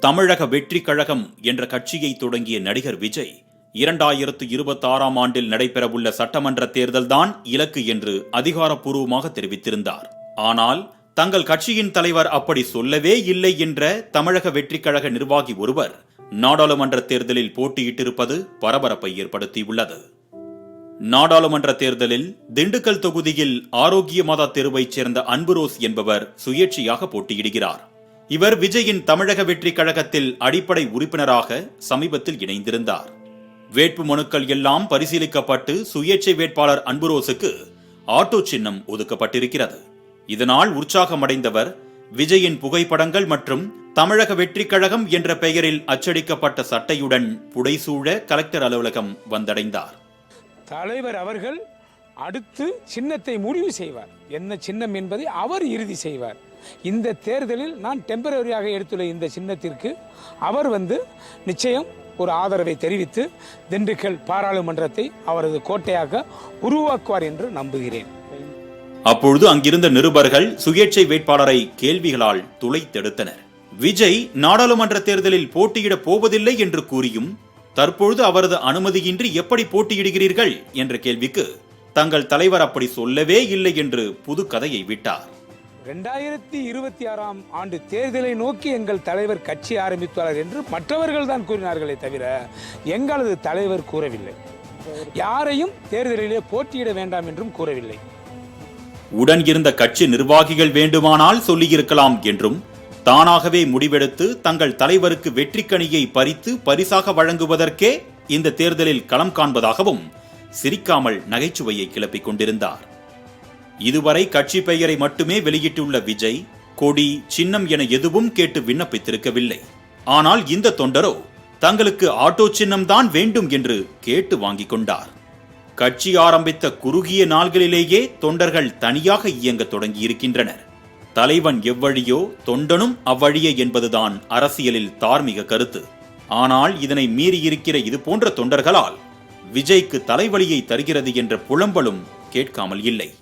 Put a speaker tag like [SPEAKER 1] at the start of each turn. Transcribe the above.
[SPEAKER 1] தமிழக வெற்றி கழகம் என்ற கட்சியை தொடங்கிய நடிகர் விஜய் இரண்டாயிரத்து இருபத்தாறாம் ஆண்டில் நடைபெறவுள்ள சட்டமன்ற தேர்தல்தான் இலக்கு என்று அதிகாரப்பூர்வமாக தெரிவித்திருந்தார். ஆனால் தங்கள் கட்சியின் தலைவர் அப்படி சொல்லவே இல்லை என்ற தமிழக வெற்றிக் கழக நிர்வாகி ஒருவர் நாடாளுமன்ற தேர்தலில் போட்டியிட்டிருப்பது பரபரப்பை ஏற்படுத்தியுள்ளது. நாடாளுமன்ற தேர்தலில் திண்டுக்கல் தொகுதியில் ஆரோக்கிய மாதா தெருவைச் சேர்ந்த அன்புரோஸ் என்பவர் சுயேட்சையாக போட்டியிடுகிறார். இவர் விஜயின் தமிழக வெற்றி கழகத்தில் அடிப்படை உறுப்பினராக சமீபத்தில் இணைந்திருந்தார். வேட்பு மனுக்கள் எல்லாம் பரிசீலிக்கப்பட்டு சுயேட்சை வேட்பாளர் அன்புரோஸுக்கு ஆட்டோ சின்னம் ஒதுக்கப்பட்டிருக்கிறது. இதனால் உற்சாகமடைந்தவர் விஜயின் புகைப்படங்கள் மற்றும் தமிழக வெற்றி கழகம் என்ற பெயரில் அச்சடிக்கப்பட்ட சட்டையுடன் புடைசூழ கலெக்டர் அலுவலகம் வந்தடைந்தார்.
[SPEAKER 2] தலைவர் அவர்கள் அடுத்து சின்னத்தை முடிவு செய்வார். என்ன சின்னம் என்பதை அவர் இறுதி செய்வார். இந்த தேர்தலில் நான் டெம்பரரியாக எடுத்துள்ள இந்த சின்னத்திற்கு அவர் வந்து நிச்சயம் ஒரு ஆதரவை தெரிவித்து திண்டுக்கல் பாராளுமன்றத்தை அவரது கோட்டையாக உருவாக்குவார் என்று நம்புகிறேன்.
[SPEAKER 1] அப்பொழுது அங்கிருந்த நிருபர்கள் சுயேட்சை வேட்பாளரை கேள்விகளால் துளைத்தெடுத்தனர். விஜய் நாடாளுமன்ற தேர்தலில் போட்டியிடப் போவதில்லை என்று கூறியும் தற்பொழுது அவரது அனுமதியின்றி எப்படி போட்டியிடுகிறீர்கள் என்ற கேள்விக்கு தங்கள் தலைவர் அப்படி சொல்லவே இல்லை என்று புது கதையை விட்டார்.
[SPEAKER 2] ரெண்டாயிரத்தி இருபத்தி ஆறாம் ஆண்டு தேர்தலை நோக்கி எங்கள் தலைவர் கட்சி ஆரம்பித்துள்ளார் என்று மற்றவர்கள் தான் கூறினார்களே தவிர எங்களது தலைவர் கூறவில்லை. யாரையும் தேர்தலிலே போட்டியிட வேண்டாம் என்றும் கூறவில்லை.
[SPEAKER 1] உடன் இருந்த கட்சி நிர்வாகிகள் வேண்டுமானால் சொல்லியிருக்கலாம் என்றும் தானாகவே முடிவெடுத்து தங்கள் தலைவருக்கு வெற்றிக்கணியை பறித்து பரிசாக வழங்குவதற்கே இந்த தேர்தலில் களம் காண்பதாகவும் சிரிக்காமல் நகைச்சுவையை கிளப்பிக் கொண்டிருந்தார். இதுவரை கட்சி பெயரை மட்டுமே வெளியிட்டுள்ள விஜய் கொடி சின்னம் என எதுவும் கேட்டு விண்ணப்பித்திருக்கவில்லை. ஆனால் இந்த தொண்டரோ தங்களுக்கு ஆட்டோ சின்னம்தான் வேண்டும் என்று கேட்டு வாங்கிக் கொண்டார். கட்சி ஆரம்பித்த குறுகிய நாள்களிலேயே தொண்டர்கள் தனியாக இயங்க தொடங்கியிருக்கின்றனர். தலைவன் எவ்வழியோ தொண்டனும் அவ்வழியே என்பதுதான் அரசியலில் தார்மீக கருத்து. ஆனால் இதனை மீறியிருக்கிற இது போன்ற தொண்டர்களால் விஜய்க்கு தலைவலியை தருகிறது என்ற புலம்பலும் கேட்காமல் இல்லை.